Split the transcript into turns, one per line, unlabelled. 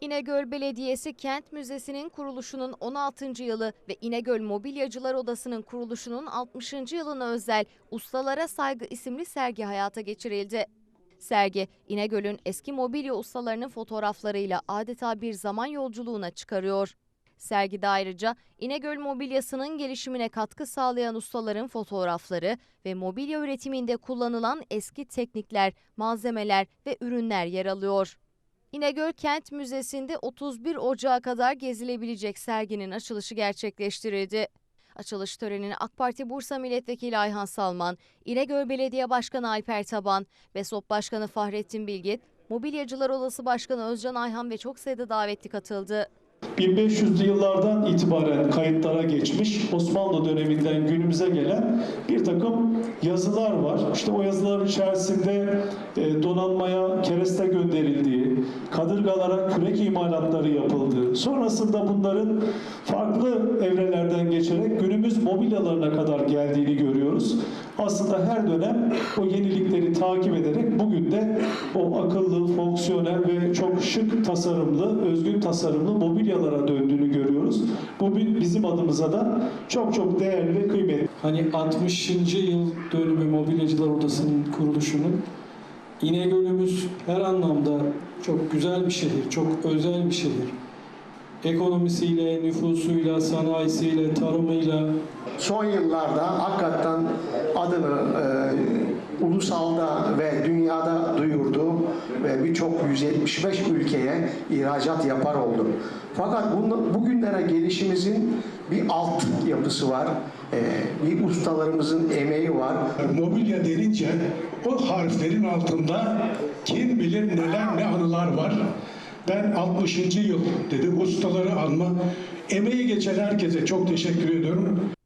İnegöl Belediyesi Kent Müzesi'nin kuruluşunun 16. yılı ve İnegöl Mobilyacılar Odası'nın kuruluşunun 60. yılına özel Ustalara Saygı isimli sergi hayata geçirildi. Sergi, İnegöl'ün eski mobilya ustalarının fotoğraflarıyla adeta bir zaman yolculuğuna çıkarıyor. Sergide ayrıca İnegöl mobilyasının gelişimine katkı sağlayan ustaların fotoğrafları ve mobilya üretiminde kullanılan eski teknikler, malzemeler ve ürünler yer alıyor. İnegöl Kent Müzesi'nde 31 Ocağı kadar gezilebilecek serginin açılışı gerçekleştirildi. Açılış törenine AK Parti Bursa Milletvekili Ayhan Salman, İnegöl Belediye Başkanı Alper Taban, BESOP Başkanı Fahrettin Bilgit, Mobilyacılar Odası Başkanı Özcan Ayhan ve çok sayıda davetli katıldı.
1500'lü yıllardan itibaren kayıtlara geçmiş Osmanlı döneminden günümüze gelen bir takım yazılar var. İşte o yazıların içerisinde e, donanmaya kereste gönderildiği, kadırgalara kürek imalatları yapıldığı, sonrasında bunların farklı evrelerden geçerek günümüz mobilyalarına kadar geldiğini görüyoruz. Aslında her dönem o yenilikleri takip ederek bugün de o akıllı, fonksiyonel ve çok şık tasarımlı, özgün tasarımlı mobilyalara döndüğünü görüyoruz. Bu bi- bizim adımıza da çok çok değerli ve kıymetli.
Hani 60. yıl dönümü Mobilyacılar Odası'nın kuruluşunun İnegöl'ümüz her anlamda çok güzel bir şehir, çok özel bir şehir. Ekonomisiyle, nüfusuyla, sanayisiyle, tarımıyla,
son yıllarda hakikaten adını e, ulusalda ve birçok 175 ülkeye ihracat yapar oldu. Fakat bugünlere gelişimizin bir alt yapısı var. E, bir ustalarımızın emeği var.
Mobilya denince o harflerin altında kim bilir neler ne anılar var. Ben 60. yıl dedim ustaları alma. Emeği geçen herkese çok teşekkür ediyorum.